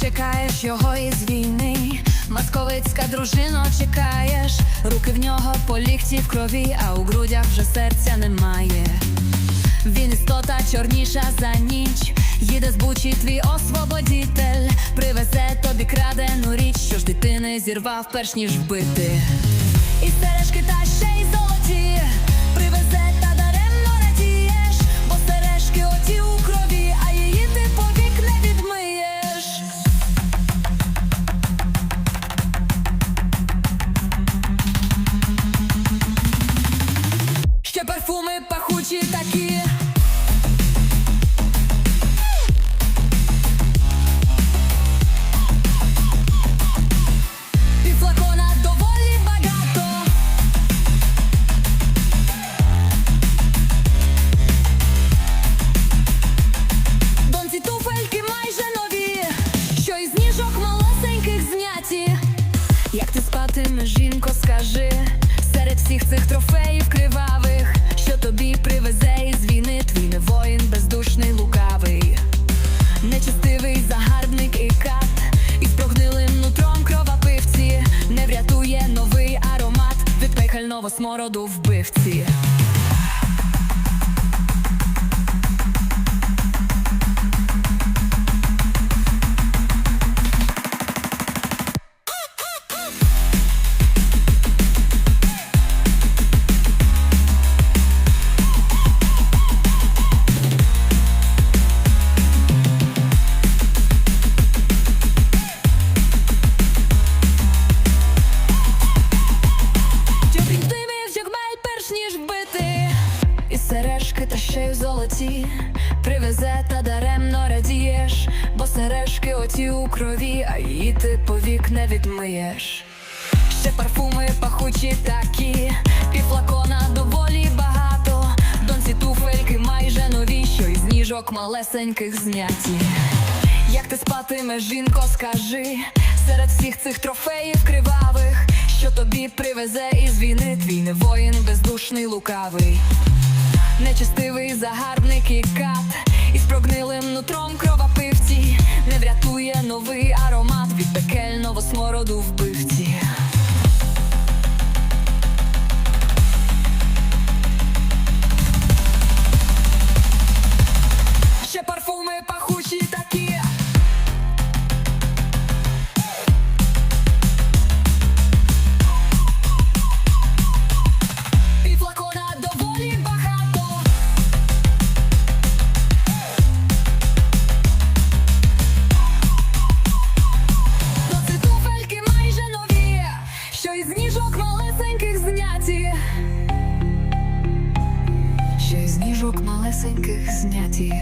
чекаєш його із війни, московицька дружина чекаєш, руки в нього по лікті в крові, а у грудях вже серця немає. Він істота чорніша за ніч, їде з бучі твій освободітель, привезе тобі крадену річ, що ж дитини зірвав, перш ніж вбити. І сережки та ще й золоті, такі. Флакона доволі багато. Донці туфельки майже нові, що із ніжок малесеньких зняті. Як ти спатимеш, жінко, скажи серед всіх цих трофеїв кривавих, пекельного смороду золоті Привезе та даремно радієш Бо сережки оті у крові, а її ти повік не відмиєш. Ще парфуми пахучі такі Пів флакона доволі багато. Донці туфельки майже нові, що із ніжок малесеньких зняті. Як ти спатимеш, жінко, скажи серед всіх цих трофеїв кривавих, що тобі привезе із війни твій не воїн, бездушний лукавий, нечестивий загарбник і кат, із прогнилим нутром кровопивці, не врятує новий аромат від пекельного смороду вбивці. Що із ніжок малесеньких зняті.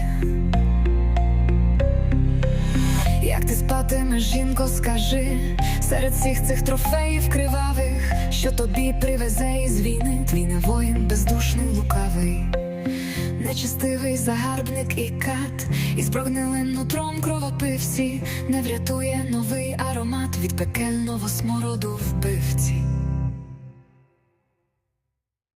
Як ти спатимеш, жінко, скажи серед всіх цих трофеїв кривавих, що тобі привезе із війни твій не воїн, бездушний лукавий, нечестивий загарбник і кат, із прогнилим нутром кровопивці, не врятує новий аромат від пекельного смороду вбивці.